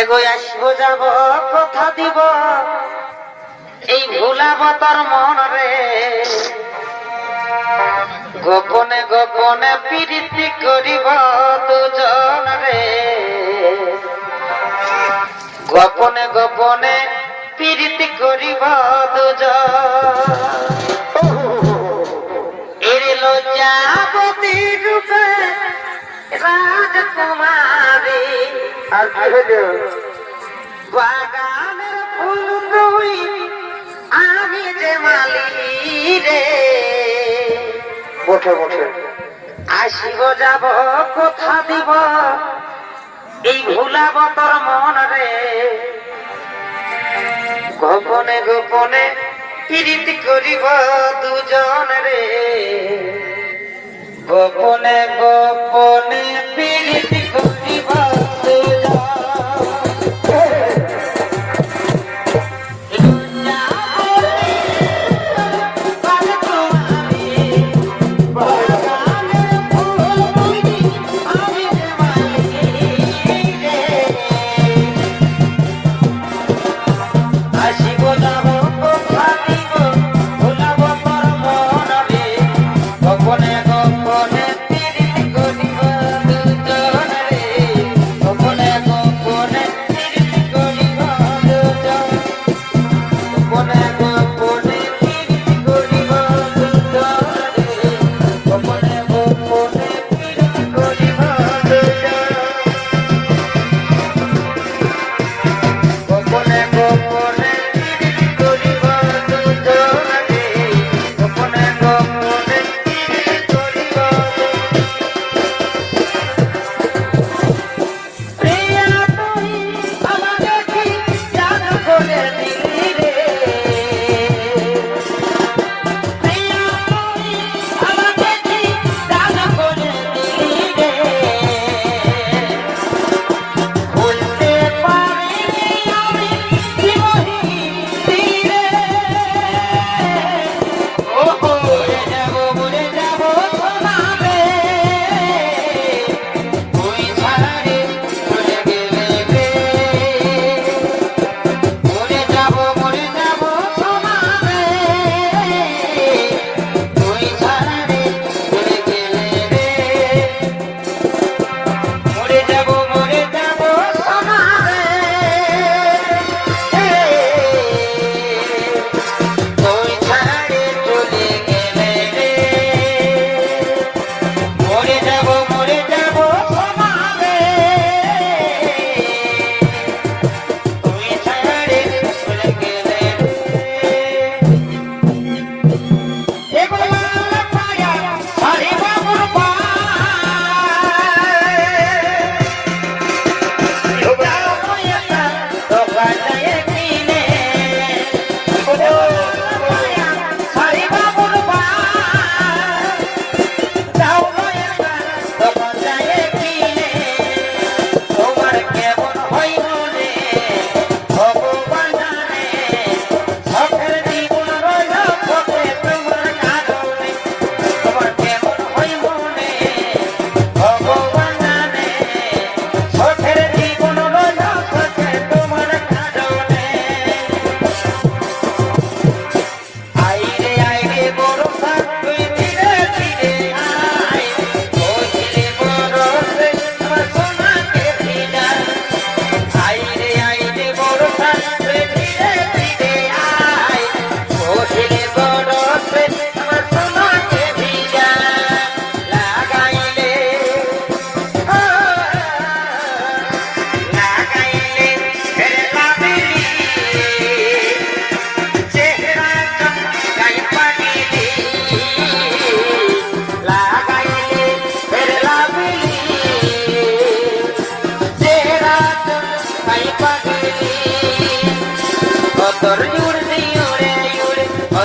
এগোয় আসব যাব, কথা দিব। এই ভুলাব তোর মন রে। গোপনে গোপনে প্রীতি করিব দুজন রে। গোপনে গোপনে প্রীতি করিব দুজন। এর লজ্জাবতী রূপে রাজকুমারী। আসিব যাব কথা দিব? এই ভুলাব তোর মন রে। গোপনে গোপনে ইরিত করিব দুজন রে। গোপনে গোপনে পীড়িত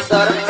sorry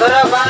大家好